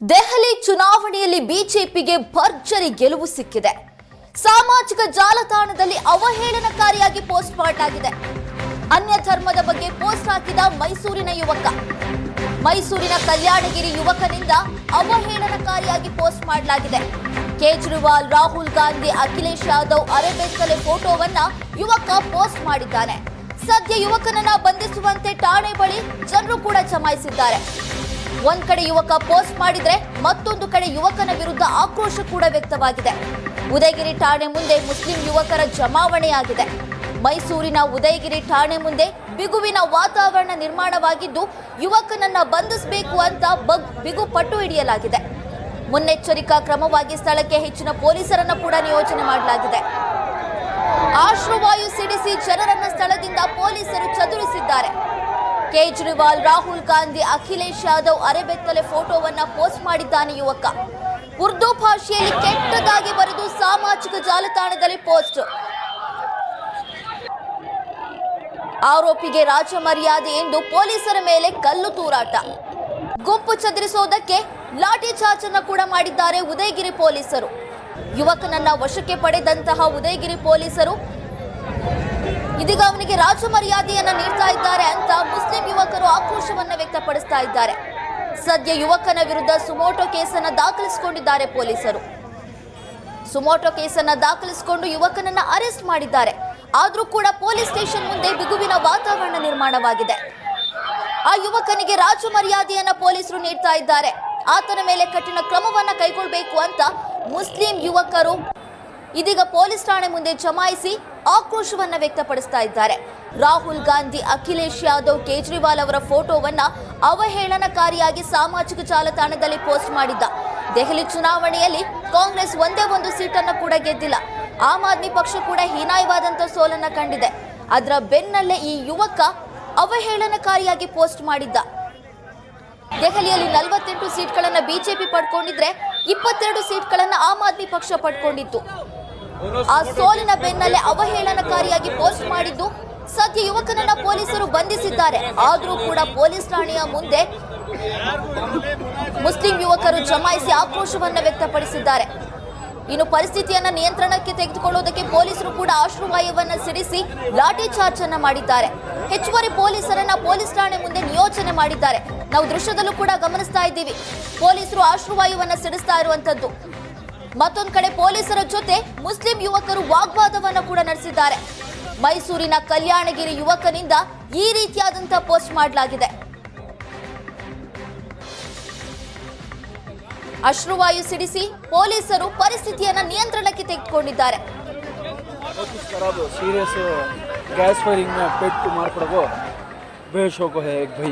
ದೆಹಲಿ ಚುನಾವಣೆಯಲ್ಲಿ ಬಿಜೆಪಿಗೆ ಭರ್ಜರಿ ಗೆಲುವು ಸಿಕ್ಕಿದೆ. ಸಾಮಾಜಿಕ ಜಾಲತಾಣದಲ್ಲಿ ಅವಹೇಳನಕಾರಿಯಾಗಿ ಪೋಸ್ಟ್ ಮಾಡಲಾಗಿದೆ ಅನ್ಯ ಧರ್ಮದ ಬಗ್ಗೆ ಪೋಸ್ಟ್ ಹಾಕಿದ ಮೈಸೂರಿನ ಯುವಕ. ಮೈಸೂರಿನ ಕಲ್ಯಾಣಗಿರಿ ಯುವಕನಿಂದ ಅವಹೇಳನಕಾರಿಯಾಗಿ ಪೋಸ್ಟ್ ಮಾಡಲಾಗಿದೆ. ಕೇಜ್ರಿವಾಲ್, ರಾಹುಲ್ ಗಾಂಧಿ, ಅಖಿಲೇಶ್ ಯಾದವ್ ಅರೆಬೆತ್ತಲೆ ಫೋಟೋವನ್ನ ಯುವಕ ಪೋಸ್ಟ್ ಮಾಡಿದ್ದಾನೆ. ಸದ್ಯ ಯುವಕನನ್ನ ಬಂಧಿಸುವಂತೆ ಠಾಣೆ ಬಳಿ ಜನರು ಕೂಡ ಜಮಾಯಿಸಿದ್ದಾರೆ. ಒಂದ್ ಕಡೆ ಯುವಕ ಪೋಸ್ಟ್ ಮಾಡಿದ್ರೆ ಮತ್ತೊಂದು ಕಡೆ ಯುವಕನ ವಿರುದ್ಧ ಆಕ್ರೋಶ ಕೂಡ ವ್ಯಕ್ತವಾಗಿದೆ. ಉದಯಗಿರಿ ಠಾಣೆ ಮುಂದೆ ಮುಸ್ಲಿಂ ಯುವಕರ ಜಮಾವಣೆಯಾಗಿದೆ. ಮೈಸೂರಿನ ಉದಯಗಿರಿ ಠಾಣೆ ಮುಂದೆ ಬಿಗುವಿನ ವಾತಾವರಣ ನಿರ್ಮಾಣವಾಗಿದ್ದು, ಯುವಕನನ್ನ ಬಂಧಿಸಬೇಕು ಅಂತ ಬಗ್ ಬಿಗು ಪಟ್ಟು ಹಿಡಿಯಲಾಗಿದೆ. ಮುನ್ನೆಚ್ಚರಿಕಾ ಕ್ರಮವಾಗಿ ಸ್ಥಳಕ್ಕೆ ಹೆಚ್ಚಿನ ಪೊಲೀಸರನ್ನ ಕೂಡ ನಿಯೋಜನೆ ಮಾಡಲಾಗಿದೆ. ಆಶ್ರವಾಯು ಸಿಡಿಸಿ ಜನರನ್ನ ಸ್ಥಳದಿಂದ ಪೊಲೀಸರು ಚದುರಿಸಿದ್ದಾರೆ. ಕೇಜ್ರಿವಾಲ್, ರಾಹುಲ್ ಗಾಂಧಿ, ಅಖಿಲೇಶ್ ಯಾದವ್ ಅರೆಬೆತ್ತಲೆ ಫೋಟೋವನ್ನ ಪೋಸ್ಟ್ ಮಾಡಿದ್ದಾನೆ ಯುವಕ. ಉರ್ದು ಭಾಷೆಯಲ್ಲಿ ಕೆಟ್ಟದಾಗಿ ಬರೆದು ಸಾಮಾಜಿಕ ಜಾಲತಾಣದಲ್ಲಿ ಪೋಸ್ಟ್. ಆರೋಪಿಗೆ ರಾಜ ಮರ್ಯಾದೆ ಎಂದು ಪೊಲೀಸರ ಮೇಲೆ ಕಲ್ಲು ತೂರಾಟ. ಗುಂಪು ಚದುರಿಸೋದಕ್ಕೆ ಲಾಠಿ ಚಾರ್ಜ್ ಅನ್ನು ಕೂಡ ಮಾಡಿದ್ದಾರೆ ಉದಯಗಿರಿ ಪೊಲೀಸರು. ಯುವಕನನ್ನ ವಶಕ್ಕೆ ಪಡೆದಂತಹ ಉದಯಗಿರಿ ಪೊಲೀಸರು ಇದೀಗ ಅವನಿಗೆ ರಾಜ ಮರ್ಯಾದೆಯನ್ನ ನೀಡ್ತಾ ಇದ್ದಾರೆ ಅಂತ ಮುಸ್ಲಿಂ ಯುವಕರು ಆಕ್ರೋಶವನ್ನ ವ್ಯಕ್ತಪಡಿಸ್ತಾ ಇದ್ದಾರೆ. ಸದ್ಯ ಯುವಕನ ವಿರುದ್ಧ ಸುಮೋಟೋ ಕೇಸನ್ನ ದಾಖಲಿಸಿಕೊಂಡಿದ್ದಾರೆ ಪೊಲೀಸರು. ಸುಮೋಟೋ ಕೇಸನ್ನ ದಾಖಲಿಸಿಕೊಂಡು ಯುವಕನನ್ನ ಅರೆಸ್ಟ್ ಮಾಡಿದ್ದಾರೆ. ಆದ್ರೂ ಕೂಡ ಪೊಲೀಸ್ ಸ್ಟೇಷನ್ ಮುಂದೆ ಬಿಗುವಿನ ವಾತಾವರಣ ನಿರ್ಮಾಣವಾಗಿದೆ. ಆ ಯುವಕನಿಗೆ ರಾಜ ಮರ್ಯಾದೆಯನ್ನ ಪೊಲೀಸರು ನೀಡ್ತಾ ಇದ್ದಾರೆ. ಆತನ ಮೇಲೆ ಕಠಿಣ ಕ್ರಮವನ್ನ ಕೈಗೊಳ್ಳಬೇಕು ಅಂತ ಮುಸ್ಲಿಂ ಯುವಕರು ಇದೀಗ ಪೊಲೀಸ್ ಠಾಣೆ ಮುಂದೆ ಜಮಾಯಿಸಿ ಆಕ್ರೋಶವನ್ನ ವ್ಯಕ್ತಪಡಿಸ್ತಾ ಇದ್ದಾರೆ. ರಾಹುಲ್ ಗಾಂಧಿ, ಅಖಿಲೇಶ್ ಯಾದವ್, ಕೇಜ್ರಿವಾಲ್ ಅವರ ಫೋಟೋವನ್ನ ಅವಹೇಳನಕಾರಿಯಾಗಿ ಸಾಮಾಜಿಕ ಜಾಲತಾಣದಲ್ಲಿ ಪೋಸ್ಟ್ ಮಾಡಿದ್ದ. ದೆಹಲಿ ಚುನಾವಣೆಯಲ್ಲಿ ಕಾಂಗ್ರೆಸ್ ಒಂದೇ ಒಂದು ಸೀಟನ್ನು ಕೂಡ ಗೆದ್ದಿಲ್ಲ. ಆಮ್ ಆದ್ಮಿ ಪಕ್ಷ ಕೂಡ ಹೀನಾಯವಾದಂತ ಸೋಲನ್ನ ಕಂಡಿದೆ. ಅದರ ಬೆನ್ನಲ್ಲೇ ಈ ಯುವಕ ಅವಹೇಳನಕಾರಿಯಾಗಿ ಪೋಸ್ಟ್ ಮಾಡಿದ್ದ. ದೆಹಲಿಯಲ್ಲಿ ನಲವತ್ತೆಂಟು ಸೀಟ್ಗಳನ್ನ ಬಿಜೆಪಿ ಪಡ್ಕೊಂಡಿದ್ರೆ ಇಪ್ಪತ್ತೆರಡು ಸೀಟ್ಗಳನ್ನ ಆಮ್ ಆದ್ಮಿ ಪಕ್ಷ ಪಡ್ಕೊಂಡಿತ್ತು. ಆ ಸೋಲಿನ ಬೆನ್ನಲ್ಲೇ ಅವಹೇಳನಕಾರಿಯಾಗಿ ಪೋಸ್ಟ್ ಮಾಡಿದ್ದು ಸದ್ಯ ಯುವಕನನ್ನ ಪೊಲೀಸರು ಬಂಧಿಸಿದ್ದಾರೆ. ಆದ್ರೂ ಕೂಡ ಪೊಲೀಸ್ ಠಾಣೆಯ ಮುಂದೆ ಮುಸ್ಲಿಂ ಯುವಕರು ಜಮಾಯಿಸಿ ಆಕ್ರೋಶವನ್ನ ವ್ಯಕ್ತಪಡಿಸಿದ್ದಾರೆ. ಇನ್ನು ಪರಿಸ್ಥಿತಿಯನ್ನ ನಿಯಂತ್ರಣಕ್ಕೆ ತೆಗೆದುಕೊಳ್ಳುವುದಕ್ಕೆ ಪೊಲೀಸರು ಕೂಡ ಆಶ್ರವಾಯವನ್ನ ಸಿಡಿಸಿ ಲಾಠಿ ಚಾರ್ಜ್ ಅನ್ನ ಮಾಡಿದ್ದಾರೆ. ಹೆಚ್ಚುವರಿ ಪೊಲೀಸರನ್ನ ಪೊಲೀಸ್ ಠಾಣೆ ಮುಂದೆ ನಿಯೋಜನೆ ಮಾಡಿದ್ದಾರೆ. ನಾವು ದೃಶ್ಯದಲ್ಲೂ ಕೂಡ ಗಮನಿಸ್ತಾ ಇದ್ದೀವಿ. ಪೊಲೀಸರು ಆಶ್ರುವಾಯುವನ್ನ ಸಿಡಿಸ್ತಾ ಇರುವಂತದ್ದು ಮತ್ತೊಂದು ಕಡೆ ಪೊಲೀಸರ ಜೊತೆ ಮುಸ್ಲಿಂ ಯುವಕರು ವಾಗ್ವಾದವನ್ನ ಕೂಡ ನಡೆಸಿದ್ದಾರೆ ಮೈಸೂರಿನ ಕಲ್ಯಾಣಗಿರಿ ಯುವಕನಿಂದ ಈ ರೀತಿಯಾದಂತಹ ಪೋಸ್ಟ್ ಮಾಡಲಾಗಿದೆ ಅಶ್ರುವಾಯು ಸಿಡಿಸಿ ಪೊಲೀಸರು ಪರಿಸ್ಥಿತಿಯನ್ನ ನಿಯಂತ್ರಣಕ್ಕೆ ತೆಗೆದುಕೊಂಡಿದ್ದಾರೆ कुछ खराब हो सीरियस गैस फायरिंग में पेट को मार पड़ा वो बेशौक है एक भाई